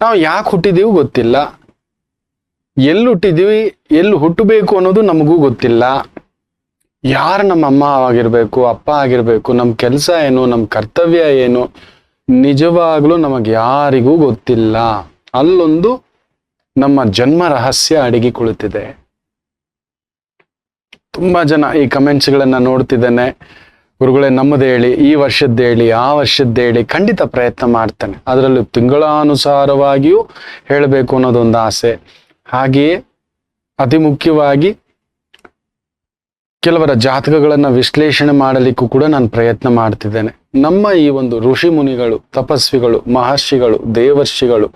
ನಾವು ಯಾಕೆ ಹುಟ್ಟಿದೀವಿ ಗೊತ್ತಿಲ್ಲ. ಎಲ್ಲಿ ಹುಟ್ಟಿದೀವಿ, ಎಲ್ಲಿ ಹುಟ್ಟಬೇಕು ಅನ್ನೋದು ನಮಗೂ ಗೊತ್ತಿಲ್ಲ. ಯಾರು ನಮ್ಮ ಅಮ್ಮ ಆಗಿರ್ಬೇಕು, ಅಪ್ಪ ಆಗಿರ್ಬೇಕು ನಮ್ಮ ಕೆಲಸ ಏನು ನಮ್ಮ ಕರ್ತವ್ಯ ಏನು, ನಿಜವಾಗ್ಲೂ ನಮಗೆ ಯಾರಿಗೂ ಗೊತ್ತಿಲ್ಲ. ಅಲ್ಲೊಂದು ನಮ್ಮ ಜನ್ಮ ರಹಸ್ಯ ಅಡಗಿ ಕುಳಿತಿದೆ. ತುಂಬಾ ಜನ ಈ ಕಮೆಂಟ್ಸ್ಗಳನ್ನ ನೋಡ್ತಿದ್ದೇನೆ. ಗುರುಗಳೇ, ನಮ್ಮದು ಹೇಳಿ, ಈ ವರ್ಷದ್ದು ಹೇಳಿ, ಆ ವರ್ಷದ್ದು ಹೇಳಿ ಖಂಡಿತ ಪ್ರಯತ್ನ ಮಾಡ್ತಾನೆ. ಅದರಲ್ಲೂ ತಿಂಗಳಾನುಸಾರವಾಗಿಯೂ ಹೇಳಬೇಕು ಅನ್ನೋದೊಂದು ಆಸೆ. ಹಾಗೆಯೇ ಅತಿ ಮುಖ್ಯವಾಗಿ ಕೆಲವರ ಜಾತಕಗಳನ್ನ ವಿಶ್ಲೇಷಣೆ ಮಾಡಲಿಕ್ಕೂ ಕೂಡ ನಾನು ಪ್ರಯತ್ನ ಮಾಡ್ತಿದ್ದೇನೆ. ನಮ್ಮ ಈ ಒಂದು ಋಷಿ ಮುನಿಗಳು, ತಪಸ್ವಿಗಳು, ಮಹರ್ಷಿಗಳು, ದೇವರ್ಷಿಗಳು,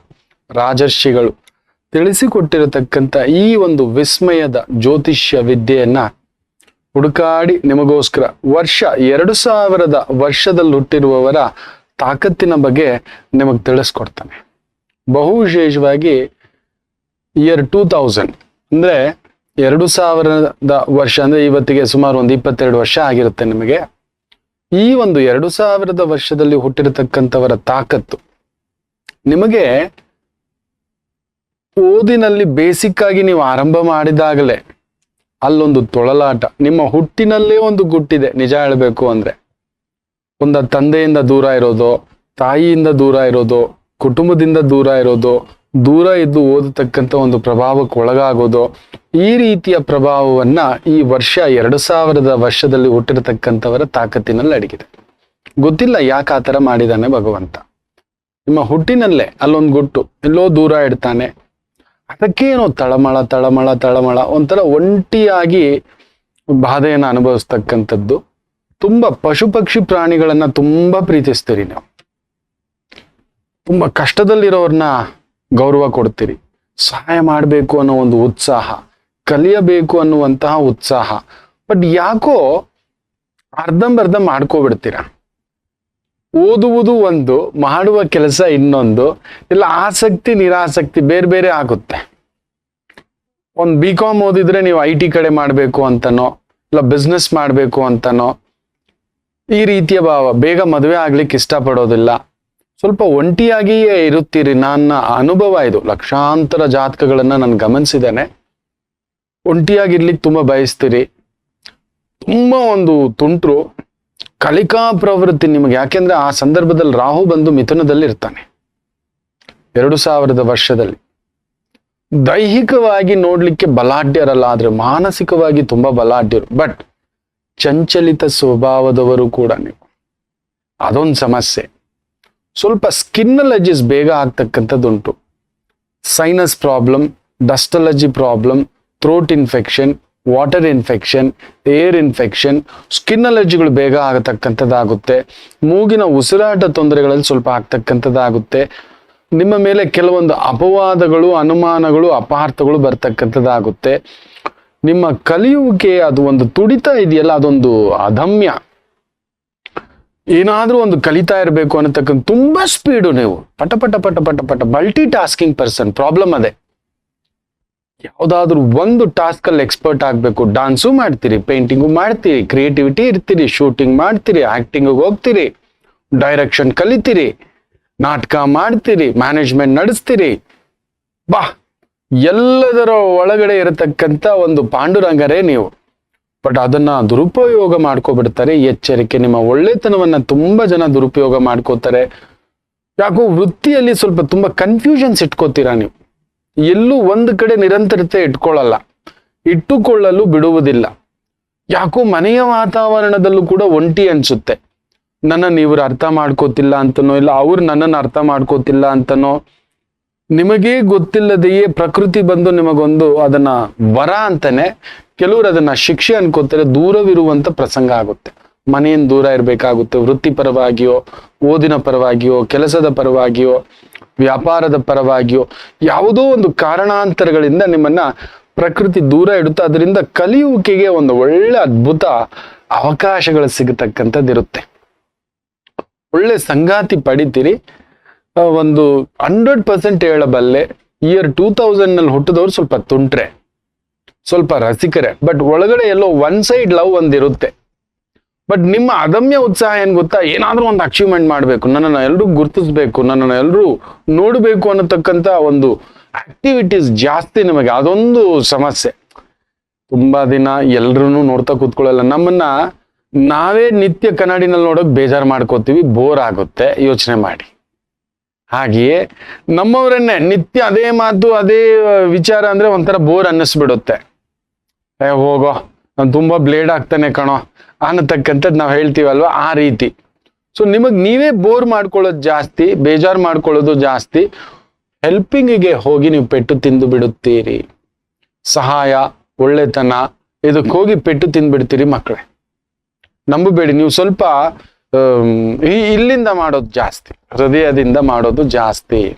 ರಾಜರ್ಷಿಗಳು ತಿಳಿಸಿಕೊಟ್ಟಿರತಕ್ಕಂಥ ಈ ಒಂದು ವಿಸ್ಮಯದ ಜ್ಯೋತಿಷ್ಯ ವಿದ್ಯೆಯನ್ನ ಹುಡುಕಾಡಿ ನಿಮಗೋಸ್ಕರ. ವರ್ಷ ಎರಡು ಸಾವಿರದ ವರ್ಷದಲ್ಲಿ ಹುಟ್ಟಿರುವವರ ತಾಕತ್ತಿನ ಬಗ್ಗೆ ನಿಮಗೆ ತಿಳಿಸ್ಕೊಡ್ತಾನೆ. ಬಹು ವಿಶೇಷವಾಗಿ ಇಯರ್ ಟೂ ತೌಸಂಡ್ ಅಂದ್ರೆ ಎರಡು ಸಾವಿರದ ವರ್ಷ ಅಂದ್ರೆ ಇವತ್ತಿಗೆ ಸುಮಾರು ಒಂದು ಇಪ್ಪತ್ತೆರಡು ವರ್ಷ ಆಗಿರುತ್ತೆ ನಿಮಗೆ. ಈ ಒಂದು ಎರಡು ಸಾವಿರದ ವರ್ಷದಲ್ಲಿ ಹುಟ್ಟಿರತಕ್ಕಂಥವರ ತಾಕತ್ತು ನಿಮಗೆ ಓದಿನಲ್ಲಿ ಬೇಸಿಕ್ ಆಗಿ ನೀವು ಆರಂಭ ಮಾಡಿದಾಗಲೇ ಅಲ್ಲೊಂದು ತೊಳಲಾಟ. ನಿಮ್ಮ ಹುಟ್ಟಿನಲ್ಲೇ ಒಂದು ಗುಟ್ಟಿದೆ, ನಿಜ ಹೇಳಬೇಕು ಅಂದ್ರೆ. ಒಂದ ತಂದೆಯಿಂದ ದೂರ ಇರೋದು, ತಾಯಿಯಿಂದ ದೂರ ಇರೋದು, ಕುಟುಂಬದಿಂದ ದೂರ ಇರೋದು, ದೂರ ಇದ್ದು ಓದತಕ್ಕಂಥ ಒಂದು ಪ್ರಭಾವಕ್ಕೆ ಒಳಗಾಗೋದು, ಈ ರೀತಿಯ ಪ್ರಭಾವವನ್ನ ಈ ವರ್ಷ ಎರಡು ಸಾವಿರದ ವರ್ಷದಲ್ಲಿ ಹುಟ್ಟಿರತಕ್ಕಂಥವರ ತಾಕತ್ತಿನಲ್ಲಿ ಅಡಗಿದೆ. ಗೊತ್ತಿಲ್ಲ ಯಾಕೆ ಆ ಥರ ಮಾಡಿದಾನೆ ಭಗವಂತ. ನಿಮ್ಮ ಹುಟ್ಟಿನಲ್ಲೇ ಅಲ್ಲೊಂದು ಗುಟ್ಟು, ಎಲ್ಲೋ ದೂರ ಇಡ್ತಾನೆ ಅದಕ್ಕೇನೋ ತಳಮಳ ತಳಮಳ ತಳಮಳ ಒಂಥರ ಒಂಟಿಯಾಗಿ ಬಾಧೆಯನ್ನು ಅನುಭವಿಸ್ತಕ್ಕಂಥದ್ದು. ತುಂಬಾ ಪಶು ಪಕ್ಷಿ ಪ್ರಾಣಿಗಳನ್ನ ತುಂಬಾ ಪ್ರೀತಿಸ್ತೀರಿ ನೀವು. ತುಂಬಾ ಕಷ್ಟದಲ್ಲಿರೋರ್ನ ಗೌರವ ಕೊಡ್ತೀರಿ. ಸಹಾಯ ಮಾಡಬೇಕು ಅನ್ನೋ ಒಂದು ಉತ್ಸಾಹ, ಕಲಿಯಬೇಕು ಅನ್ನುವಂತಹ ಉತ್ಸಾಹ. ಬಟ್ ಯಾಕೋ ಅರ್ಧಂಬರ್ಧ ಮಾಡ್ಕೋಬಿಡ್ತೀರ? ಓದುವುದು ಒಂದು, ಮಾಡುವ ಕೆಲಸ ಇನ್ನೊಂದು, ಇಲ್ಲ ಆಸಕ್ತಿ, ನಿರಾಸಕ್ತಿ ಬೇರೆ ಬೇರೆ ಆಗುತ್ತೆ. ಒಂದು ಬಿ ಕಾಮ್ ಓದಿದ್ರೆ ನೀವು ಐ ಟಿ ಕಡೆ ಮಾಡಬೇಕು ಅಂತನೋ, ಇಲ್ಲ ಬಿಸ್ನೆಸ್ ಮಾಡಬೇಕು ಅಂತನೋ, ಈ ರೀತಿಯ ಭಾವ. ಬೇಗ ಮದುವೆ ಆಗ್ಲಿಕ್ಕೆ ಇಷ್ಟಪಡೋದಿಲ್ಲ. ಸ್ವಲ್ಪ ಒಂಟಿಯಾಗಿಯೇ ಇರುತ್ತೀರಿ. ನನ್ನ ಅನುಭವ ಇದು. ಲಕ್ಷಾಂತರ ಜಾತಕಗಳನ್ನು ನಾನು ಗಮನಿಸಿದ್ದೇನೆ. ಒಂಟಿಯಾಗಿರ್ಲಿಕ್ಕೆ ತುಂಬಾ ಬಯಸ್ತೀರಿ. ತುಂಬಾ ಒಂದು ತುಂಟ್ರು. ಕಲಿಕಾ ಪ್ರವೃತ್ತಿ ನಿಮಗೆ ಯಾಕೆಂದ್ರೆ ಆ ಸಂದರ್ಭದಲ್ಲಿ ರಾಹು ಬಂದು ಮಿಥುನದಲ್ಲಿ ಇರ್ತಾನೆ ಎರಡು ಸಾವಿರದ ವರ್ಷದಲ್ಲಿ. ದೈಹಿಕವಾಗಿ ನೋಡ್ಲಿಕ್ಕೆ ಬಲಾಢ್ಯರಲ್ಲ ಆದ್ರೆ ಮಾನಸಿಕವಾಗಿ ತುಂಬಾ ಬಲಾಢ್ಯರು. ಬಟ್ ಚಂಚಲಿತ ಸ್ವಭಾವದವರು ಕೂಡ ನೀವು. ಅದೊಂದು ಸಮಸ್ಯೆ. ಸ್ವಲ್ಪ ಸ್ಕಿನ್ ಅಲರ್ಜಿಸ್ ಬೇಗ ಆಗ್ತಕ್ಕಂಥದ್ದುಂಟು. Sinus problem dust allergy problem throat infection water infection air infection skin ಅಲರ್ಜಿಗಳು ಬೇಗ ಆಗತಕ್ಕಂಥದ್ದಾಗುತ್ತೆ. ಮೂಗಿನ ಉಸಿರಾಟ ತೊಂದರೆಗಳಲ್ಲಿ ಸ್ವಲ್ಪ ಆಗ್ತಕ್ಕಂಥದ್ದಾಗುತ್ತೆ. ನಿಮ್ಮ ಮೇಲೆ ಕೆಲವೊಂದು ಅಪವಾದಗಳು, ಅನುಮಾನಗಳು ಅಪಾರ್ಥಗಳು ಬರ್ತಕ್ಕಂಥದ್ದಾಗುತ್ತೆ. ನಿಮ್ಮ ಕಲಿಯುವಿಕೆ ಅದು ಒಂದು ತುಡಿತ ಇದೆಯಲ್ಲ, ಅದೊಂದು ಅದಮ್ಯ. ಏನಾದರೂ ಒಂದು ಕಲಿತಾ ಇರಬೇಕು ಅನ್ನತಕ್ಕಂಥ ತುಂಬಾ ಸ್ಪೀಡು ನೀವು. ಪಟ ಪಟ ಪಟ ಪಟ ಪಟ ಮಲ್ಟಿ ಟಾಸ್ಕಿಂಗ್ ಪರ್ಸನ್ ಪ್ರಾಬ್ಲಮ್ ಅದೇ. ಯಾವ್ದಾದ್ರು ಒಂದು ಟಾಸ್ಕ್ ಅಲ್ಲಿ ಎಕ್ಸ್ಪರ್ಟ್ ಆಗ್ಬೇಕು ಡಾನ್ಸು ಮಾಡ್ತೀರಿ ಪೇಂಟಿಂಗು ಮಾಡ್ತೀರಿ ಕ್ರಿಯೇಟಿವಿಟಿ ಇರ್ತೀರಿ ಶೂಟಿಂಗ್ ಮಾಡ್ತೀರಿ ಆಕ್ಟಿಂಗ್ ಹೋಗ್ತೀರಿ ಡೈರೆಕ್ಷನ್ ಕಲಿತೀರಿ, ನಾಟಕ ಮಾಡ್ತೀರಿ ಮ್ಯಾನೇಜ್ಮೆಂಟ್ ನಡೆಸ್ತೀರಿ. ಬಾ, ಎಲ್ಲದರ ಒಳಗಡೆ ಇರತಕ್ಕಂತ ಒಂದು ಪಾಂಡುರಂಗರೇ ನೀವು. ಬಟ್ ಅದನ್ನ ದುರುಪಯೋಗ ಮಾಡ್ಕೊಬಿಡ್ತಾರೆ. ಎಚ್ಚರಿಕೆ, ನಿಮ್ಮ ಒಳ್ಳೆತನವನ್ನ ತುಂಬಾ ಜನ ದುರುಪಯೋಗ ಮಾಡ್ಕೋತಾರೆ. ಯಾಕೋ ವೃತ್ತಿಯಲ್ಲಿ ಸ್ವಲ್ಪ ತುಂಬಾ ಕನ್ಫ್ಯೂಷನ್ಸ್ ಇಟ್ಕೋತೀರಾ ನೀವು? ಎಲ್ಲೂ ಒಂದು ಕಡೆ ನಿರಂತರತೆ ಇಟ್ಕೊಳ್ಳಲ್ಲ. ಇಟ್ಟುಕೊಳ್ಳಲು ಬಿಡುವುದಿಲ್ಲ. ಯಾಕೋ ಮನೆಯ ವಾತಾವರಣದಲ್ಲೂ ಕೂಡ ಒಂಟಿ ಅನ್ಸುತ್ತೆ. ನನ್ನನ್ನು ಇವ್ರು ಅರ್ಥ ಮಾಡ್ಕೋತಿಲ್ಲ ಅಂತನೋ, ಇಲ್ಲ ಅವ್ರು ನನ್ನನ್ನು ಅರ್ಥ ಮಾಡ್ಕೋತಿಲ್ಲ ಅಂತನೋ, ನಿಮಗೇ ಗೊತ್ತಿಲ್ಲದೆಯೇ ಪ್ರಕೃತಿ ಬಂದು ನಿಮಗೊಂದು ಅದನ್ನ ವರ ಅಂತಾನೆ ಕೆಲವರು ಅದನ್ನ ಶಿಕ್ಷೆ ಅನ್ಕೋತಾರೆ, ದೂರವಿರುವಂತ ಪ್ರಸಂಗ ಆಗುತ್ತೆ. ಮನೆಯಿಂದ ದೂರ ಇರಬೇಕಾಗುತ್ತೆ, ವೃತ್ತಿಪರವಾಗಿಯೋ, ಓದಿನ ಪರವಾಗಿಯೋ, ಕೆಲಸದ ಪರವಾಗಿಯೋ ವ್ಯಾಪಾರದ ಪರವಾಗಿಯೋ ಯಾವುದೋ ಒಂದು ಕಾರಣಾಂತರಗಳಿಂದ ನಿಮ್ಮನ್ನ ಪ್ರಕೃತಿ ದೂರ ಇಡುತ್ತೆ. ಅದರಿಂದ ಕಲಿಯುವಿಕೆಗೆ ಒಂದು ಒಳ್ಳೆ ಅದ್ಭುತ ಅವಕಾಶಗಳು ಸಿಗತಕ್ಕಂಥದ್ದಿರುತ್ತೆ. ಒಳ್ಳೆ ಸಂಗಾತಿ ಪಡಿತೀರಿ. ಒಂದು ಹಂಡ್ರೆಡ್ ಪರ್ಸೆಂಟ್ ಹೇಳಬಲ್ಲೆ, ಇಯರ್ ಟೂ ತೌಸಂಡ್ನಲ್ಲಿ ಹುಟ್ಟಿದವ್ರು ಸ್ವಲ್ಪ ತುಂಟ್ರೆ, ಸ್ವಲ್ಪ ರಸಿಕರೆ. ಬಟ್ ಒಳಗಡೆ ಎಲ್ಲೋ ಒನ್ ಸೈಡ್ ಲವ್ ಒಂದಿರುತ್ತೆ. ಬಟ್ ನಿಮ್ಮ ಅದಮ್ಯ ಉತ್ಸಾಹ ಏನ್ ಗೊತ್ತಾ? ಏನಾದ್ರೂ ಒಂದು ಅಚೀವ್ಮೆಂಟ್ ಮಾಡಬೇಕು, ನನ್ನನ್ನು ಎಲ್ಲರೂ ಗುರುತಿಸ್ಬೇಕು, ನನ್ನನ್ನು ಎಲ್ಲರೂ ನೋಡಬೇಕು ಅನ್ನತಕ್ಕಂಥ ಒಂದು ಆಕ್ಟಿವಿಟೀಸ್ ಜಾಸ್ತಿ ನಿಮಗೆ, ಅದೊಂದು ಸಮಸ್ಯೆ. ತುಂಬಾ ದಿನ ಎಲ್ರೂ ನೋಡ್ತಾ ಕೂತ್ಕೊಳ್ಳಲ್ಲ. ನಮ್ಮನ್ನ ನಾವೇ ನಿತ್ಯ ಕನ್ನಡಿನಲ್ಲಿ ನೋಡೋಕೆ ಬೇಜಾರು ಮಾಡ್ಕೋತೀವಿ ಬೋರ್ ಆಗುತ್ತೆ. ಯೋಚನೆ ಮಾಡಿ. ಹಾಗೆಯೇ ನಮ್ಮವರನ್ನೇ ನಿತ್ಯ ಅದೇ ಮಾತು, ಅದೇ ವಿಚಾರ ಅಂದ್ರೆ ಒಂಥರ ಬೋರ್ ಅನ್ನಿಸ್ಬಿಡುತ್ತೆ. ಹೋಗೋ. ನಾನು ತುಂಬಾ ಬ್ಲೇಡ್ ಆಗ್ತಾನೆ ಕಣೋ ಅನ್ನತಕ್ಕಂಥದ್ದು ನಾವು ಹೇಳ್ತೀವಲ್ವ? ಆ ರೀತಿ. ಸೊ ನಿಮಗೆ ನೀವೇ ಬೋರ್ ಮಾಡ್ಕೊಳ್ಳೋದು ಜಾಸ್ತಿ, ಬೇಜಾರು ಮಾಡ್ಕೊಳ್ಳೋದು ಜಾಸ್ತಿ. ಹೆಲ್ಪಿಂಗಿಗೆ ಹೋಗಿ ನೀವು ಪೆಟ್ಟು ತಿಂದು ಬಿಡುತ್ತೀರಿ. ಸಹಾಯ, ಒಳ್ಳೆತನ ಇದಕ್ಕೆ ಹೋಗಿ ಪೆಟ್ಟು ತಿಂದ್ಬಿಡ್ತೀರಿ ಮಕ್ಕಳೇ ನಂಬಬೇಡಿ, ನೀವು ಸ್ವಲ್ಪ ಈ- ಇಲ್ಲಿಂದ ಮಾಡೋದು ಜಾಸ್ತಿ, ಹೃದಯದಿಂದ ಮಾಡೋದು ಜಾಸ್ತಿ.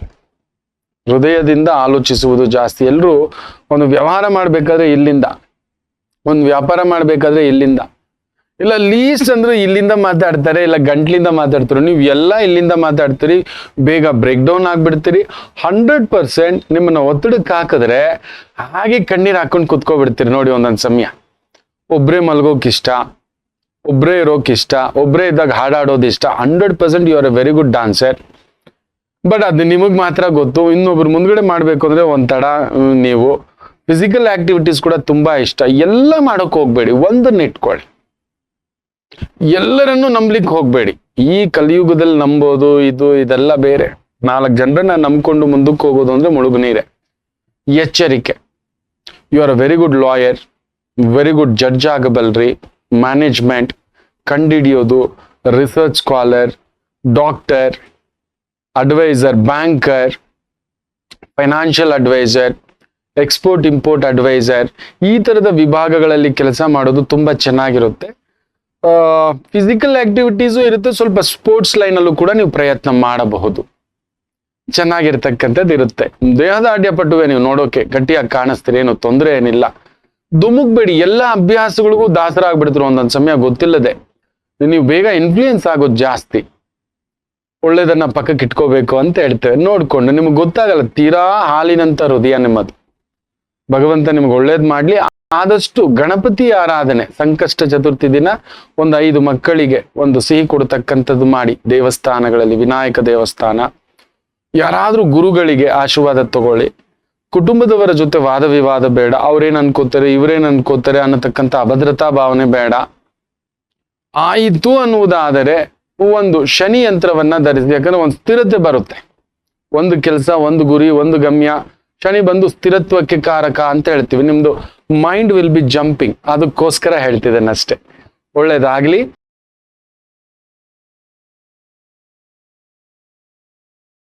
ಹೃದಯದಿಂದ ಆಲೋಚಿಸುವುದು ಜಾಸ್ತಿ. ಎಲ್ಲರೂ ಒಂದು ವ್ಯವಹಾರ ಮಾಡಬೇಕಾದ್ರೆ ಇಲ್ಲಿಂದ. ಒಂದು ವ್ಯಾಪಾರ ಮಾಡಬೇಕಾದ್ರೆ ಇಲ್ಲಿಂದ. ಇಲ್ಲ ಲೀಸ್ಟ್ ಅಂದ್ರೆ ಇಲ್ಲಿಂದ ಮಾತಾಡ್ತಾರೆ, ಇಲ್ಲ ಗಂಟ್ಲಿಂದ ಮಾತಾಡ್ತಾರೆ. ನೀವು ಎಲ್ಲ ಇಲ್ಲಿಂದ ಮಾತಾಡ್ತೀರಿ, ಬೇಗ ಬ್ರೇಕ್ ಡೌನ್ ಆಗ್ಬಿಡ್ತೀರಿ. ಹಂಡ್ರೆಡ್ ಪರ್ಸೆಂಟ್ ನಿಮ್ಮನ್ನ ಒತ್ತಡಕ್ಕೆ ಹಾಕಿದ್ರೆ ಹಾಗೆ ಕಣ್ಣೀರ್ ಹಾಕೊಂಡು ಕುತ್ಕೊಬಿಡ್ತೀರಿ ನೋಡಿ ಒಂದೊಂದು ಸಮಯ. ಒಬ್ರೇ ಮಲ್ಗೋಕ್ ಇಷ್ಟ, ಒಬ್ರೆ ಇರೋಕ್ ಇಷ್ಟ, ಒಬ್ರೆ ಇದ್ದಾಗ ಹಾಡಾಡೋದು ಇಷ್ಟ. Hundred percent you are a very good dancer but ಅದು ನಿಮಗೆ ಮಾತ್ರ ಗೊತ್ತು, ಇನ್ನೊಬ್ರು ಮುಂದ್ಗಡೆ ಮಾಡಬೇಕು ಅಂದ್ರೆ ತಡ ನೀವು. ಫಿಸಿಕಲ್ ಆಕ್ಟಿವಿಟೀಸ್ ಕೂಡ ತುಂಬಾ ಇಷ್ಟ. ಎಲ್ಲ ಮಾಡೋಕ್ಕೆ ಹೋಗ್ಬೇಡಿ. ಒಂದನ್ನು ಇಟ್ಕೊಳ್ಳಿ. ಎಲ್ಲರನ್ನೂ ನಂಬ್ಲಿಕ್ಕೆ ಹೋಗಬೇಡಿ. ಈ ಕಲಿಯುಗದಲ್ಲಿ ನಂಬೋದು, ಇದು, ಇದೆಲ್ಲ ಬೇರೆ. ನಾಲ್ಕು ಜನರನ್ನ ನಂಬ್ಕೊಂಡು ಮುಂದಕ್ಕೆ ಹೋಗೋದು ಅಂದ್ರೆ ಮುಳುಗು ನೀರೆ. ಎಚ್ಚರಿಕೆ. You are a very good lawyer very good judge ಆಗಬಲ್ರಿ. Management ಕಂಡಿಡಿಯೋದು research scholar doctor adviser banker financial adviser export import adviser ಈ ತರದ ವಿಭಾಗಗಳಲ್ಲಿ ಕೆಲಸ ಮಾಡೋದು ತುಂಬಾ ಚೆನ್ನಾಗಿರುತ್ತೆ. ಫಿಸಿಕಲ್ ಆಕ್ಟಿವಿಟೀಸು ಇರುತ್ತೆ, ಸ್ವಲ್ಪ ಸ್ಪೋರ್ಟ್ಸ್ ಲೈನಲ್ಲೂ ಕೂಡ ನೀವು ಪ್ರಯತ್ನ ಮಾಡಬಹುದು. ಚೆನ್ನಾಗಿರ್ತಕ್ಕಂಥದ್ದು ಇರುತ್ತೆ. ದೇಹದ ಅಡ್ಯಪಟ್ಟುವೆ ನೀವು ನೋಡೋಕೆ ಗಟ್ಟಿಯಾಗಿ ಕಾಣಿಸ್ತೀರಿ, ಏನು ತೊಂದರೆ ಏನಿಲ್ಲ. ದುಮುಕ್ಬೇಡಿ ಎಲ್ಲ ಅಭ್ಯಾಸಗಳಿಗೂ ದಾಸರಾಗ್ಬಿಡ್ತಾರೆ ಒಂದೊಂದು ಸಮಯ ಗೊತ್ತಿಲ್ಲದೆ. ನೀವು ಬೇಗ ಇನ್ಫ್ಲೂಯೆನ್ಸ್ ಆಗೋದು ಜಾಸ್ತಿ. ಒಳ್ಳೇದನ್ನ ಪಕ್ಕಕ್ಕೆ ಇಟ್ಕೋಬೇಕು ಅಂತ ಹೇಳ್ತೇವೆ. ನೋಡ್ಕೊಂಡು, ನಿಮ್ಗೆ ಗೊತ್ತಾಗಲ್ಲ, ತೀರಾ ಹಾಲಿನಂತ ಹೃದಯ ನಿಮ್ಮದು. ಭಗವಂತ ನಿಮ್ಗೆ ಒಳ್ಳೇದ್ ಮಾಡ್ಲಿ. ಆದಷ್ಟು ಗಣಪತಿ ಆರಾಧನೆ, ಸಂಕಷ್ಟ ಚತುರ್ಥಿ ದಿನ ಒಂದು ಐದು ಮಕ್ಕಳಿಗೆ ಒಂದು ಸಿಹಿ ಕೊಡ್ತಕ್ಕಂಥದ್ದು ಮಾಡಿ. ದೇವಸ್ಥಾನಗಳಲ್ಲಿ, ವಿನಾಯಕ ದೇವಸ್ಥಾನ. ಯಾರಾದ್ರೂ ಗುರುಗಳಿಗೆ ಆಶೀರ್ವಾದ ತಗೊಳ್ಳಿ. ಕುಟುಂಬದವರ ಜೊತೆ ವಾದ ವಿವಾದ ಬೇಡ. ಅವ್ರೇನ್ ಅನ್ಕೋತಾರೆ, ಇವ್ರೇನ್ ಅನ್ಕೋತಾರೆ ಅನ್ನತಕ್ಕಂಥ ಅಭದ್ರತಾ ಭಾವನೆ ಬೇಡ. ಆಯಿತು ಅನ್ನುವುದಾದರೆ ಒಂದು ಶನಿ ಯಂತ್ರವನ್ನ ಧರಿಸಿ. ಯಾಕಂದ್ರೆ ಒಂದು ಸ್ಥಿರತೆ ಬರುತ್ತೆ. ಒಂದು ಕೆಲಸ, ಒಂದು ಗುರಿ, ಒಂದು ಗಮ್ಯ. ಶನಿ ಬಂದು ಸ್ಥಿರತ್ವಕ್ಕೆ ಕಾರಕ ಅಂತ ಹೇಳ್ತೀವಿ. ನಿಮ್ದು ಮೈಂಡ್ ವಿಲ್ ಬಿ ಜಂಪಿಂಗ್ ಅದಕ್ಕೋಸ್ಕರ ಹೇಳ್ತಿದ್ದೇನೆ ಅಷ್ಟೇ. ಒಳ್ಳೇದಾಗ್ಲಿ.